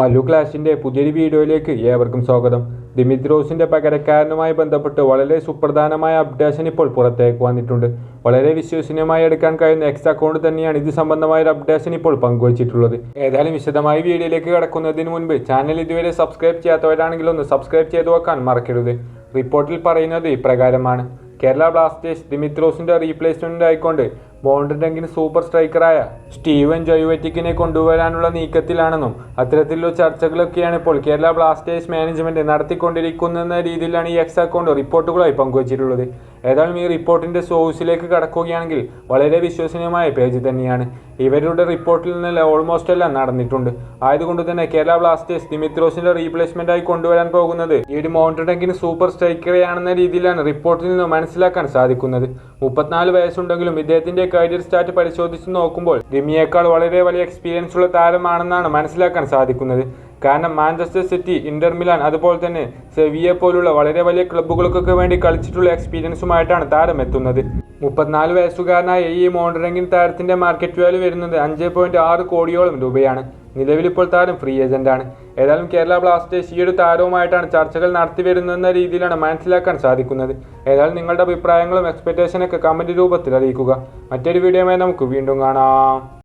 മല്ലു ക്ലാഷിന്റെ പുതിയൊരു വീഡിയോയിലേക്ക് ഏവർക്കും സ്വാഗതം. ദിമിത്രോസിന്റെ പകരക്കാരനുമായി ബന്ധപ്പെട്ട് വളരെ സുപ്രധാനമായ അപ്ഡേഷൻ ഇപ്പോൾ പുറത്തേക്ക് വന്നിട്ടുണ്ട്. വളരെ വിശ്വസനീയമായി എടുക്കാൻ കഴിയുന്ന എക്സ് അക്കൗണ്ട് തന്നെയാണ് ഇത് സംബന്ധമായ ഒരു അപ്ഡേഷൻ ഇപ്പോൾ പങ്കുവച്ചിട്ടുള്ളത്. ഏതായാലും വിശദമായി വീഡിയോയിലേക്ക് കടക്കുന്നതിന് മുൻപ് ചാനൽ ഇതുവരെ സബ്സ്ക്രൈബ് ചെയ്യാത്തവരാണെങ്കിൽ ഒന്ന് സബ്സ്ക്രൈബ് ചെയ്തു വെക്കാൻ മറക്കരുത്. റിപ്പോർട്ടിൽ പറയുന്നത് ഇപ്രകാരമാണ്. കേരള ബ്ലാസ്റ്റേഴ്സ് ദിമിത്രോസിന്റെ റീപ്ലേസ്മെന്റ് ആയിക്കൊണ്ട് ബോണ്ടിന്റെങ്കിലും സൂപ്പർ സ്ട്രൈക്കറായ സ്റ്റീവൻ ജോയുവറ്റിക്കിനെ കൊണ്ടുവരാനുള്ള നീക്കത്തിലാണെന്നും അത്തരത്തിലുള്ള ചർച്ചകളൊക്കെയാണ് ഇപ്പോൾ കേരള ബ്ലാസ്റ്റേഴ്സ് മാനേജ്മെന്റ് നടത്തിക്കൊണ്ടിരിക്കുന്ന രീതിയിലാണ് ഈ എക്സ് അക്കൗണ്ട് റിപ്പോർട്ടുകളായി പങ്കുവച്ചിട്ടുള്ളത്. ഏതായാലും ഈ റിപ്പോർട്ടിന്റെ സോഴ്സിലേക്ക് കടക്കുകയാണെങ്കിൽ വളരെ വിശ്വസനീയമായ പേജ് തന്നെയാണ്. ഇവരുടെ റിപ്പോർട്ടിൽ നിന്ന് ഓൾമോസ്റ്റ് എല്ലാം നടന്നിട്ടുണ്ട്. ആയതുകൊണ്ട് തന്നെ കേരള ബ്ലാസ്റ്റേഴ്സ് ദിമിത്രോസിന്റെ റീപ്ലേസ്മെന്റ് ആയി കൊണ്ടുവരാൻ പോകുന്നത് ഈ ഒരു മൗണ്ടഡെങ്കിന് സൂപ്പർ സ്ട്രൈക്കറെയാണെന്ന രീതിയിലാണ് റിപ്പോർട്ടിൽ നിന്ന് മനസ്സിലാക്കാൻ സാധിക്കുന്നത്. മുപ്പത്തിനാല് വയസ്സുണ്ടെങ്കിലും ഇദ്ദേഹത്തിന്റെ കരിയർ സ്റ്റാറ്റ് പരിശോധിച്ച് നോക്കുമ്പോൾ ദിമിയേക്കാൾ വളരെ വലിയ എക്സ്പീരിയൻസ് ഉള്ള താരമാണെന്നാണ് മനസ്സിലാക്കാൻ സാധിക്കുന്നത്. കാരണം മാഞ്ചസ്റ്റർ സിറ്റി ഇന്റർ മിലാൻ അതുപോലെ തന്നെ സെവിയെ പോലുള്ള വളരെ വലിയ ക്ലബ്ബുകൾക്കൊക്കെ വേണ്ടി കളിച്ചിട്ടുള്ള എക്സ്പീരിയൻസുമായിട്ടാണ് താരം എത്തുന്നത്. മുപ്പത്തിനാല് വയസ്സുകാരനായ ഈ മോണ്ടറെങ്കിൻ താരത്തിന്റെ മാർക്കറ്റ് വാല്യൂ വരുന്നത് അഞ്ച് പോയിന്റ് ആറ് കോടിയോളം രൂപയാണ്. നിലവിലിപ്പോൾ താരം ഫ്രീ ഏജന്റാണ് ഏതായാലും കേരള ബ്ലാസ്റ്റേഴ്സ് ഈ ഒരു താരവുമായിട്ടാണ് ചർച്ചകൾ നടത്തി വരുന്നതെന്ന രീതിയിലാണ് മനസ്സിലാക്കാൻ സാധിക്കുന്നത്. ഏതായാലും നിങ്ങളുടെ അഭിപ്രായങ്ങളും എക്സ്പെക്ടേഷനൊക്കെ കമന്റ് രൂപത്തിൽ അറിയിക്കുക. മറ്റൊരു വീഡിയോയുമായി നമുക്ക് വീണ്ടും കാണാം.